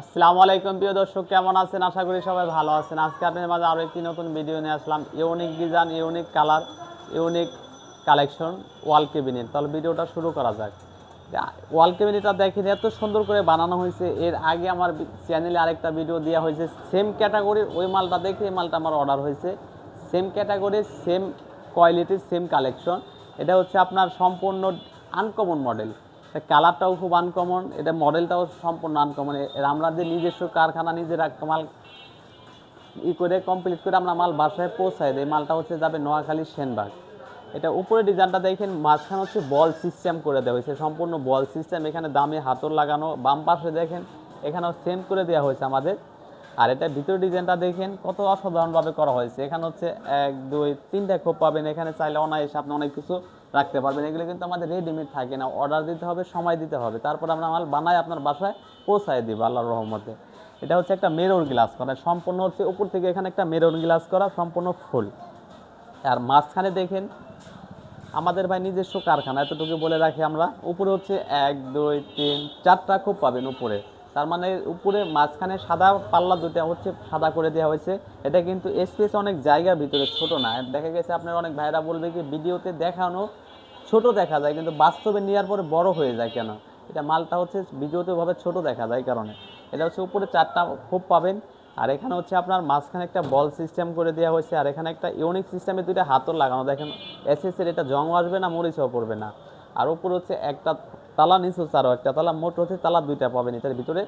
আসসালামু আলাইকুম, প্রিয় দর্শক, কেমন আছেন? আশা করি সবাই ভালো আছেন। আজকে আপনাদের মাঝে আরও একটি নতুন ভিডিও নিয়ে আসলাম। Unique design unique colour unique collection wall cabinet তাহলে ভিডিওটা শুরু করা যাক। ওয়াল কেবিনেটটা দেখেন, এত সুন্দর করে বানানো হয়েছে। এর আগে আমার চ্যানেলে আরেকটা ভিডিও দেওয়া হয়েছে। সেম ক্যাটাগরির ওই মালটা দেখে এই মালটা আমার অর্ডার হয়েছে। সেম ক্যাটাগরির সেম কোয়ালিটির সেম কালেকশন এটা হচ্ছে আপনার সম্পূর্ণ আনকমন মডেল কালারটাও খুব আনকমন এটা মডেলটাও সম্পূর্ণ আনকমন আমরা যে নিজস্ব কারখানা নিজের মাল ই করে কমপ্লিট করে আমরা মাল বাসায় পৌঁছাই দিই। মালটা হচ্ছে যাবে নোয়াখালী সেনবাগ। এটা উপরে ডিজাইনটা দেখেন, মাঝখানে হচ্ছে বল সিস্টেম করে দেওয়া হয়েছে। সম্পূর্ণ বল সিস্টেম এখানে দামে হাতল লাগানো, বাম পাশে দেখেন, এখানেও সেম করে দেওয়া হয়েছে আমাদের। আর এটা ভিতর ডিজাইনটা দেখেন কত অসাধারণভাবে করা হয়েছে। এখানে হচ্ছে এক, দুই, তিনটা খোপ পাবেন। এখানে চাইলে অনায়াসে আপনি অনেক কিছু রাখতে পারবেন। এগুলো কিন্তু আমাদের রেডিমেড থাকে না। অর্ডার দিতে হবে, সময় দিতে হবে। তারপর আমরা মাল বানাই আপনার বাসায় পৌঁছায় দিব আল্লাহর রহমতে। এটা হচ্ছে একটা মেরর গ্লাস করা। সম্পূর্ণ হচ্ছে উপর থেকে এখানে একটা মেরর গ্লাস করা, সম্পূর্ণ ফুল। আর মাঝখানে দেখেন আমাদের ভাই নিজস্ব কারখানা। এতটুকু বলে রাখি আমরা। উপরে হচ্ছে এক, দুই, তিন, চারটা খুব পাবেন উপরে। তার মানে উপরে মাঝখানে সাদা পাল্লা দুটা হচ্ছে সাদা করে দেওয়া হয়েছে। এটা কিন্তু স্পেস অনেক জায়গার ভিতরে, ছোট না। দেখা গেছে আপনার অনেক ভাইরা বলবে কি, ভিডিওতে দেখানো ছোট দেখা যায়, কিন্তু বাস্তবে নেওয়ার পরে বড় হয়ে যায় কেন? এটা মালটা হচ্ছে ভিডিওতে ভাবে ছোট দেখা যায় কারণে। এটা হচ্ছে উপরে চারটা খুব পাবেন। আর এখানে হচ্ছে আপনার মাঝখানে একটা বল সিস্টেম করে দেওয়া হয়েছে। আর এখানে একটা ইউনিক সিস্টেমে দুইটা হাতল লাগানো। দেখেন এসএসের এটা জং আসবে না, মরিচও পড়বে না। আর উপর হচ্ছে একটা তালা নিচু হচ্ছে আরও একটা তালা, মোট হচ্ছে তালা দুইটা পাবেন এটার ভিতরে।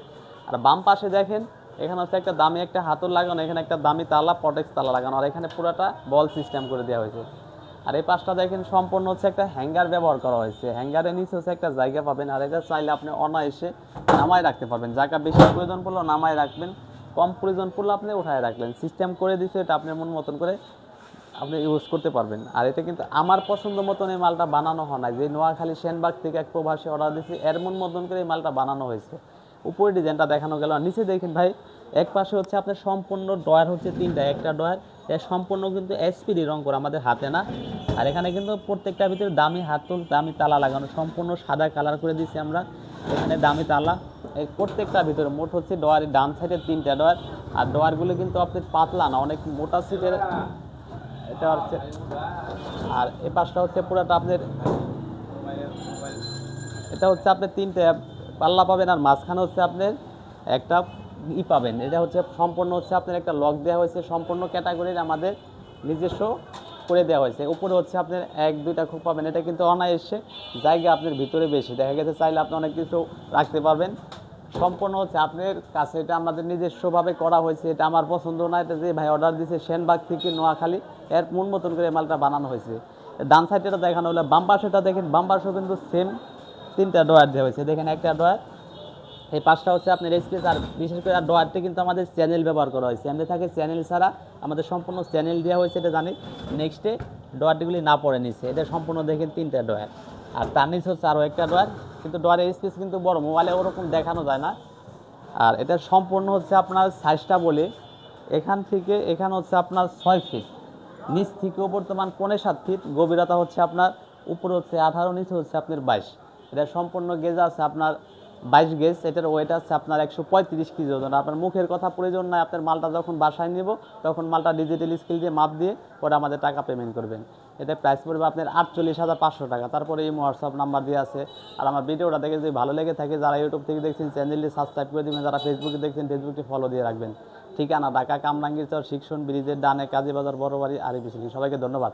আর বাম পাশে দেখেন, এখানে হচ্ছে একটা দামি একটা হাতল লাগানো, এখানে একটা দামি তালা পটেক্স তালা লাগানো, আর এখানে পুরোটা বল সিস্টেম করে দেওয়া হয়েছে। আর এই পাশটা দেখেন, সম্পূর্ণ হচ্ছে একটা হ্যাঙ্গার ব্যবহার করা হয়েছে। হ্যাঙ্গারের নিচে হচ্ছে একটা জায়গা পাবেন, আর এটা চাইলে আপনি অনায়াসে নামায় রাখতে পারবেন। জায়গা বেশি প্রয়োজন পড়লেও নামায় রাখবেন, কম প্রয়োজন পড়লে আপনি উঠায় রাখলেন। সিস্টেম করে দিচ্ছে এটা আপনার মন মতন করে আপনি ইউজ করতে পারবেন। আর এটা কিন্তু আমার পছন্দ মতন এই মালটা বানানো হয় না যে নোয়াখালী সেনবাগ থেকে এক প্রবাসী অর্ডার দিয়েছি, এর মন মতন করে এই মালটা বানানো হয়েছে। উপরে ডিজাইনটা দেখানো গেল। আর নিচে দেখেন ভাই, এক পাশে হচ্ছে আপনার সম্পূর্ণ ডয়ার হচ্ছে তিনটা, একটা ডয়ার এর সম্পূর্ণ কিন্তু এসপিডি রং করা আমাদের হাতে না। আর এখানে কিন্তু প্রত্যেকটা ভিতরে দামি হাত হাতল দামি তালা লাগানো, সম্পূর্ণ সাদা কালার করে দিয়েছি আমরা। এখানে দামি তালা। এই প্রত্যেকটা ভিতরে মোট হচ্ছে ডয়ারের ডান সাইডে তিনটা ডয়ার আর ডয়ারগুলো কিন্তু আপনার পাতলা না, অনেক মোটা সিটের এটা হচ্ছে আর এ পাশটা হচ্ছে পুরোটা আপনার এটা হচ্ছে আপনার তিনটে পাল্লা পাবেন আর মাঝখানে হচ্ছে আপনার একটা ই পাবেন। এটা হচ্ছে সম্পূর্ণ হচ্ছে আপনার একটা লক দেওয়া হয়েছে। সম্পূর্ণ ক্যাটাগরির আমাদের নিজস্ব করে দেওয়া হয়েছে। উপরে হচ্ছে আপনার এক, দুইটা খুব পাবেন। এটা কিন্তু অনায়াসে জায়গা আপনার ভিতরে বেশি। দেখা গেছে চাইলে আপনি অনেক কিছু রাখতে পারবেন। সম্পূর্ণ হচ্ছে আপনার কাছে এটা আমাদের নিজস্বভাবে করা হয়েছে, এটা আমার পছন্দ না, এটা যে ভাই অর্ডার দিয়েছে সেনবাগ থেকে নোয়াখালী, এর মন মতন করে মালটা বানানো হয়েছে। ডান সাইডটা দেখানো হলে, বাম পাশেটা দেখেন, বাম কিন্তু সেম তিনটা ডয়ার দেওয়া হয়েছে। দেখেন একটা ডয়ার এই পাঁচটা হচ্ছে আপনার স্পেস আর বিশেষ করে ডয়ারটি কিন্তু আমাদের চ্যানেল ব্যবহার করা হয়েছে। আমাদের থাকে চ্যানেল ছাড়া আমাদের সম্পূর্ণ চ্যানেল দেওয়া হয়েছে এটা জানি। নেক্সটে ডয়ারটিগুলি না পড়ে নিচ্ছে এটা সম্পূর্ণ দেখেন তিনটা ডয়ার আর তার নিচে হচ্ছে আরও একটা ডয়ার কিন্তু ডয়ারের স্পেস কিন্তু বড় মোবাইলে ওরকম দেখানো যায় না। আর এটা সম্পূর্ণ হচ্ছে আপনার সাইজটা বলে, এখান থেকে এখানে হচ্ছে আপনার ছয় ফিট নিচ থেকে বর্তমান পৌনে সাত ফিট গভীরতা হচ্ছে আপনার, উপরে হচ্ছে আঠারো, নিচে হচ্ছে আপনার বাইশ। এটা সম্পূর্ণ গেজা আছে আপনার বাইশ গেজ এটার ওয়েট আছে আপনার একশো পঁয়ত্রিশ কেজি ওজন। আপনার মুখের কথা প্রয়োজন নাই, আপনার মালটা যখন বাসায় নেব, তখন মালটা ডিজিটাল স্কেল দিয়ে মাপ দিয়ে পরে আমাদের টাকা পেমেন্ট করবেন। এটা প্রাইস পড়বে আপনার আটচল্লিশ হাজার পাঁচশো টাকা। তারপরে এই হোয়াটসঅ্যাপ নাম্বার দিয়ে আছে। আর আমার ভিডিওটা দেখে যদি ভালো লেগে থাকে, যারা ইউটিউব থেকে দেখছেন চ্যানেলটি সাবস্ক্রাইব করে দেবেন, যারা ফেসবুকে দেখছেন ফেসবুকটি ফলো দিয়ে রাখবেন। ঠিকানা ঢাকা কামরাঙ্গীর চর শিক্ষণ ব্রিজের ডানে কাজী বাজার বড় বাড়ি আরিফ সবাইকে ধন্যবাদ।